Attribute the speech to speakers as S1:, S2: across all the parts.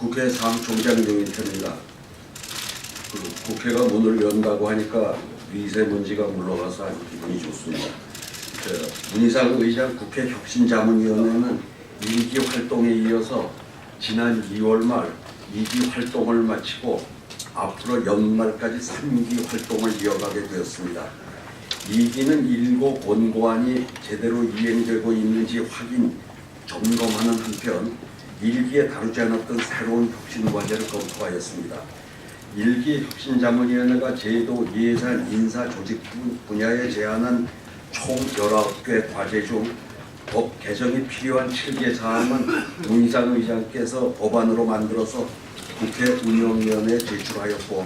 S1: 국회 사무총장 유인태입니다. 그 국회가 문을 연다고 하니까 미세먼지가 물러가서 아주 기분이 좋습니다. 그 문희상 의장 국회 혁신자문위원회는 1기 활동에 이어서 지난 2월 말 2기 활동을 마치고 앞으로 연말까지 3기 활동을 이어가게 되었습니다. 2기는 일곱 원고안이 제대로 이행되고 있는지 확인, 점검하는 한편 1기에 다루지 않았던 새로운 혁신 과제를 검토하였습니다. 1기 혁신자문위원회가 제도, 예산, 인사, 조직 분- 분야에 제안한 총 19개 과제 중 법 개정이 필요한 7개 사항은 문희상 의장께서 법안으로 만들어서 국회 운영위원회에 제출하였고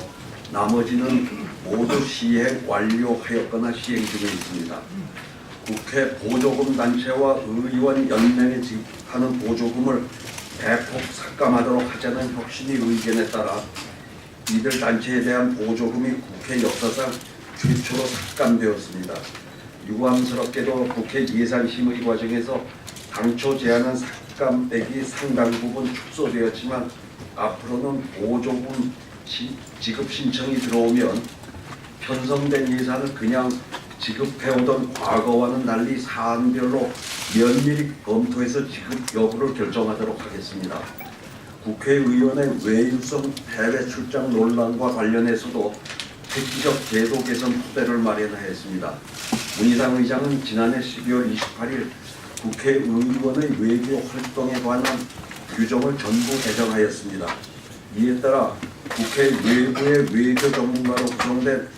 S1: 나머지는 모두 시행 완료하였거나 시행 중에 있습니다. 국회 보조금 단체와 의원 연맹에 지급하는 보조금을 대폭 삭감하도록 하자는 혁신의 의견에 따라 이들 단체에 대한 보조금이 국회 역사상 최초로 삭감되었습니다. 유감스럽게도 국회 예산심의 과정에서 당초 제안한 삭감액이 상당 부분 축소되었지만 앞으로는 보조금 시- 지급 신청이 들어오면 편성된 예산을 그냥 지급해오던 과거와는 달리 사안별로 면밀히 검토해서 지급 여부를 결정하도록 하겠습니다. 국회의원의 외유성 해외 출장 논란과 관련해서도 획기적 제도 개선 토대를 마련하였습니다. 문희상 의장은 지난해 12월 28일 국회의원의 외교 활동에 관한 규정을 전부 개정하였습니다. 이에 따라 국회 외부의 외교 전문가로 구성된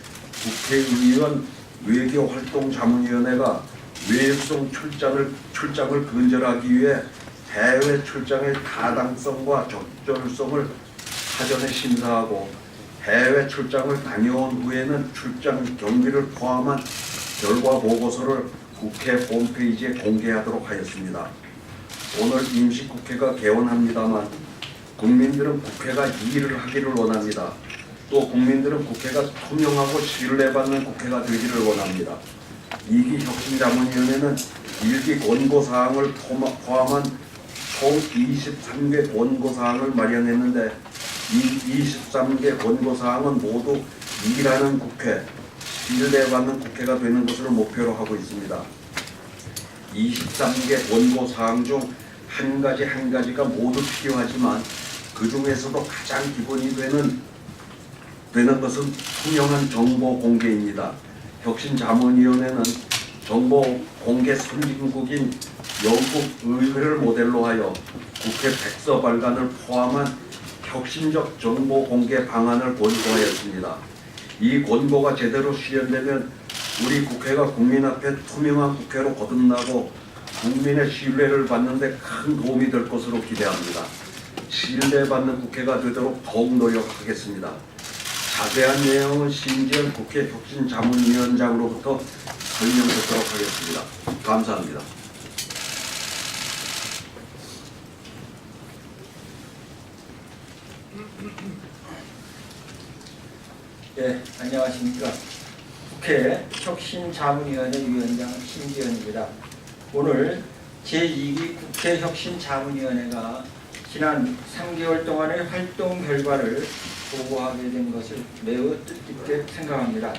S1: 국회의원 외교활동자문위원회가 외유성 출장을 출장을 근절하기 위해 해외 출장의 타당성과 적절성을 사전에 심사하고 해외 출장을 다녀온 후에는 출장 경비를 포함한 결과 보고서를 국회 홈페이지에 공개하도록 하였습니다. 오늘 임시국회가 개원합니다만 국민들은 국회가 일을 하기를 원합니다. 또 국민들은 국회가 투명하고 신뢰받는 국회가 되기를 원합니다. 이기 혁신자문위원회는 일기 권고사항을 포함한 총 23개 권고사항을 마련했는데 이 23개 권고사항은 모두 일하는 국회, 신뢰받는 국회가 되는 것을 목표로 하고 있습니다. 23개 권고사항 중 한 가지 한 가지가 모두 필요하지만 그 중에서도 가장 기본이 되는 되는 것은 투명한 정보 공개입니다. 혁신자문위원회는 정보 공개 선진국인 영국 의회를 모델로 하여 국회 백서 발간을 포함한 혁신적 정보 공개 방안을 권고하였습니다. 이 권고가 제대로 수행되면 우리 국회가 국민 앞에 투명한 국회로 거듭나고 국민의 신뢰를 받는 데 큰 도움이 될 것으로 기대합니다. 신뢰받는 국회가 되도록 더욱 노력하겠습니다. 자세한 내용은 신지현 국회 혁신자문위원장으로부터 설명 듣도록 하겠습니다. 감사합니다.
S2: 예, 안녕하십니까. 국회 혁신자문위원회 위원장 신기현입니다. 오늘 제2기 국회 혁신자문위원회가 지난 3개월 동안의 활동 결과를 보고하게 된 것을 매우 뜻깊게 생각합니다.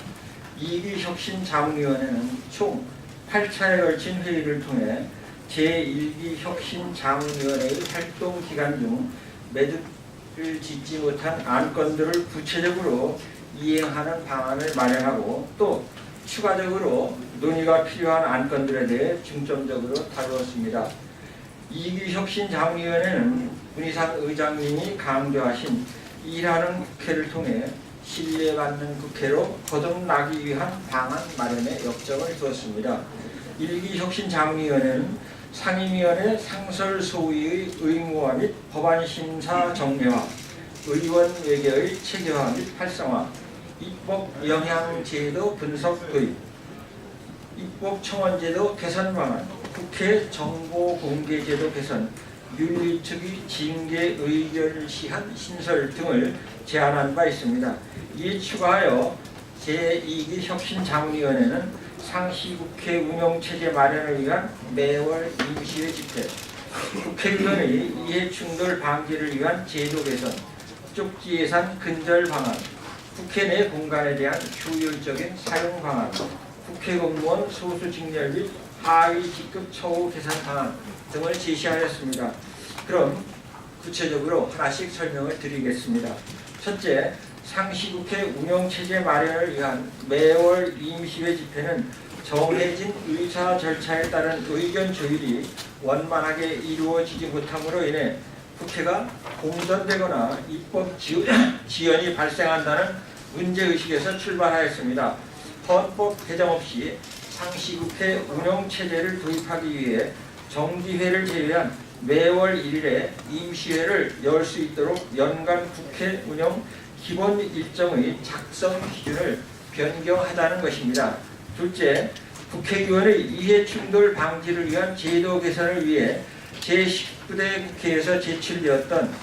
S2: 2기 혁신자문위원회는 총 8차에 걸친 회의를 통해 제1기 혁신자문위원회의 활동 기간 중 매듭을 짓지 못한 안건들을 구체적으로 이행하는 방안을 마련하고 또 추가적으로 논의가 필요한 안건들에 대해 중점적으로 다루었습니다. 이기 혁신 자문위원회는 문희상 의장님이 강조하신 일하는 국회를 통해 신뢰받는 국회로 거듭나기 위한 방안 마련에 역점을 두었습니다. 일기 혁신 자문위원회는 상임위원회 상설 소위의 의무화 및 법안 심사 정례화, 의원 외계의 체계화 및 활성화, 입법 영향 제도 분석 도입, 입법 청원제도 개선 방안, 국회 정보 공개 제도 개선, 윤리특위 징계 의견 시한 신설 등을 제안한 바 있습니다. 이에 추가하여 제2기 혁신자문위원회는 상시국회 운영체제 마련을 위한 매월 임시회 집회, 국회의원의 이해충돌 방지를 위한 제도 개선, 쪽지 예산 근절 방안, 국회 내 공간에 대한 효율적인 사용 방안, 국회 공무원 소수 직렬 및 하위 직급 처우 개선 방안 등을 제시하였습니다. 그럼 구체적으로 하나씩 설명을 드리겠습니다. 첫째, 상시국회 운영체제 마련을 위한 매월 임시회 집회는 정해진 의사 절차에 따른 의견 조율이 원만하게 이루어지지 못함으로 인해 국회가 공전되거나 입법 지- 지연이 발생한다는 문제의식에서 출발하였습니다. 헌법 개정 없이 상시국회 운영체제를 도입하기 위해 정기회를 제외한 매월 1일에 임시회를 열 수 있도록 연간 국회 운영 기본 일정의 작성 기준을 변경하자는 것입니다. 둘째, 국회의원의 이해 충돌 방지를 위한 제도 개선을 위해 제19대 국회에서 제출되었던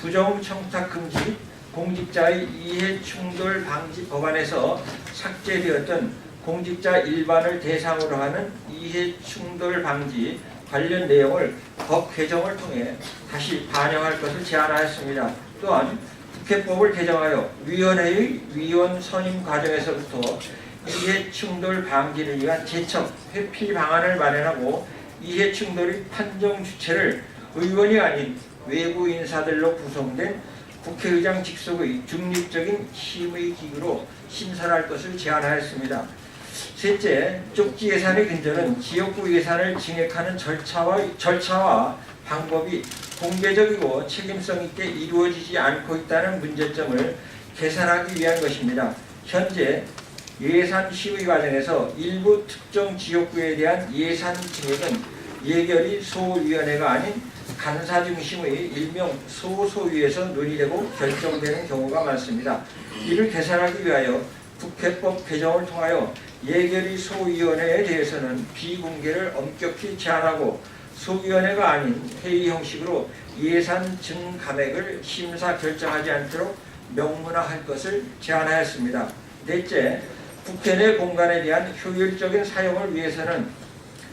S2: 부정청탁 금지 및 공직자의 이해 충돌 방지 법안에서 삭제되었던 공직자 일반을 대상으로 하는 이해 충돌 방지 관련 내용을 법 개정을 통해 다시 반영할 것을 제안하였습니다. 또한 국회법을 개정하여 위원회의 위원 선임 과정에서부터 이해 충돌 방지를 위한 제척 회피 방안을 마련하고 이해 충돌의 판정 주체를 의원이 아닌 외부 인사들로 구성된 국회의장 직속의 중립적인 심의 기구로 신설할 것을 제안하였습니다. 셋째, 쪽지 예산의 근절은 지역구 예산을 증액하는 절차와, 절차와 방법이 공개적이고 책임성 있게 이루어지지 않고 있다는 문제점을 개선하기 위한 것입니다. 현재 예산 시의 과정에서 일부 특정 지역구에 대한 예산 증액은 예결위 소위원회가 아닌 간사 중심의 일명 소소위에서 논의되고 결정되는 경우가 많습니다. 이를 개선하기 위하여 국회법 개정을 통하여 예결위 소위원회에 대해서는 비공개를 엄격히 제한하고 소위원회가 아닌 회의 형식으로 예산 증감액을 심사 결정하지 않도록 명문화할 것을 제안하였습니다. 넷째, 국회 내 공간에 대한 효율적인 사용을 위해서는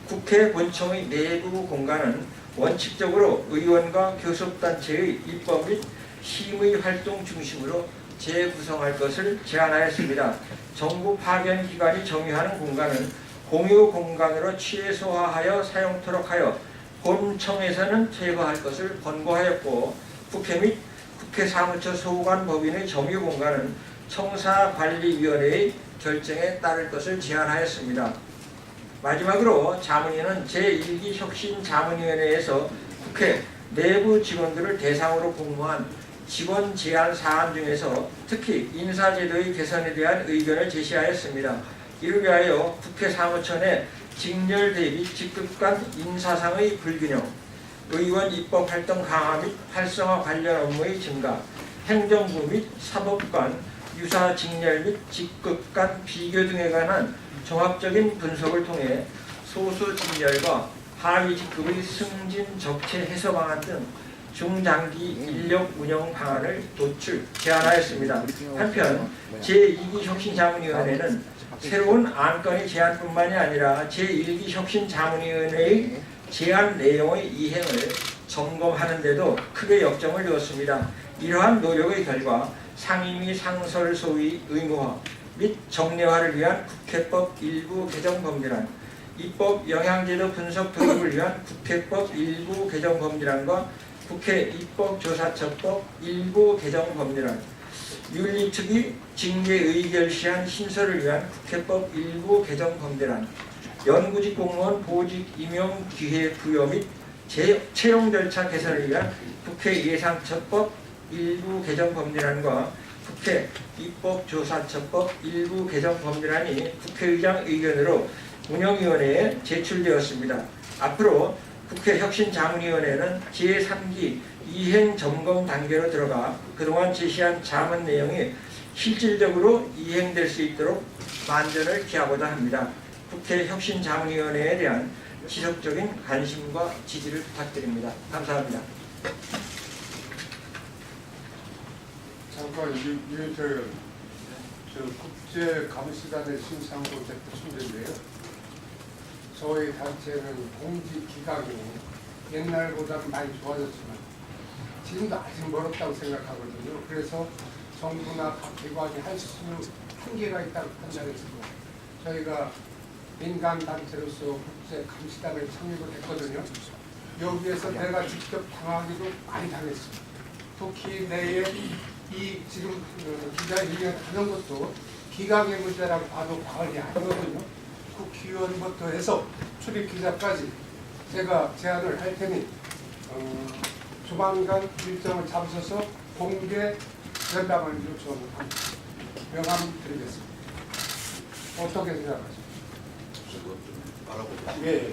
S2: 국회 본청의 내부 공간은 원칙적으로 의원과 교섭단체의 입법 및 심의 활동 중심으로 재구성할 것을 제안하였습니다. 정부 파견 기관이 정의하는 공간은 공유 공간으로 최소화하여 사용토록 하여 본청에서는 제거할 것을 권고하였고 국회 및 국회 사무처 소관 법인의 정유 공간은 청사관리위원회의 결정에 따를 것을 제안하였습니다. 마지막으로 자문위는 제1기 혁신 자문위원회에서 국회 내부 직원들을 대상으로 공모한 직원 제안 사안 중에서 특히 인사제도의 개선에 대한 의견을 제시하였습니다. 이를 위하여 국회 사무처 내 직렬 대비 직급 간 인사상의 불균형, 의원 입법 활동 강화 및 활성화 관련 업무의 증가, 행정부 및 사법 간 유사 직렬 및 직급 간 비교 등에 관한 종합적인 분석을 통해 소수 직렬과 하위 직급의 승진 적체 해소 방안 등 중장기 인력 운영 방안을 도출 제안하였습니다. 한편 제2기 혁신자문위원회는 새로운 안건의 제안뿐만이 아니라 제1기 혁신자문위원회의 제안 내용의 이행을 점검하는 데도 크게 역점을 두었습니다. 이러한 노력의 결과 상임위 상설 소위 의무화 및 정례화를 위한 국회법 일부 개정 법률안, 입법 영향제도 분석 도입을 위한 국회법 일부 개정 법률안과 국회 입법조사처법 일부 개정 법률안, 윤리특위 징계 의결 시한 신설을 위한 국회법 일부 개정 법률안, 연구직 공무원 보직 임용 기회 부여 및 재- 채용 절차 개선을 위한 국회 예상처법 일부 개정 법률안과 국회 입법조사처법 일부 개정 법률안이 국회의장 의견으로 운영위원회에 제출되었습니다. 앞으로 국회 혁신자문위원회는 제3기 이행 점검 단계로 들어가 그동안 제시한 자문 내용이 실질적으로 이행될 수 있도록 만전을 기하고자 합니다. 국회 혁신자문위원회에 대한 지속적인 관심과 지지를 부탁드립니다. 감사합니다.
S3: 잠깐 유, 유, 저, 저 국제 감시단의 신상도 대표 총재인데요. 저희 단체는 공직기강이 옛날보다는 많이 좋아졌지만 지금도 아직 멀었다고 생각하거든요. 그래서 정부나 각 기관이 할수 한계가 있다고 판단했고 저희가 민간 단체로서 국제 감시단을 창립을 했거든요. 여기에서 내가 직접 당하기도 많이 당했습니다. 특히 내에 이 지금 어, 기자회견 하는 것도 기강의 문제라고 봐도 과언이 아니거든요. 국회의원부터 해서 출입 기자까지 제가 제안을 할 테니 어, 조만간 일정을 잡으셔서 공개 면담을 요청합니다. 명함 드리겠습니다. 어떻게 생각하십니까?
S1: 알아보고
S3: 예.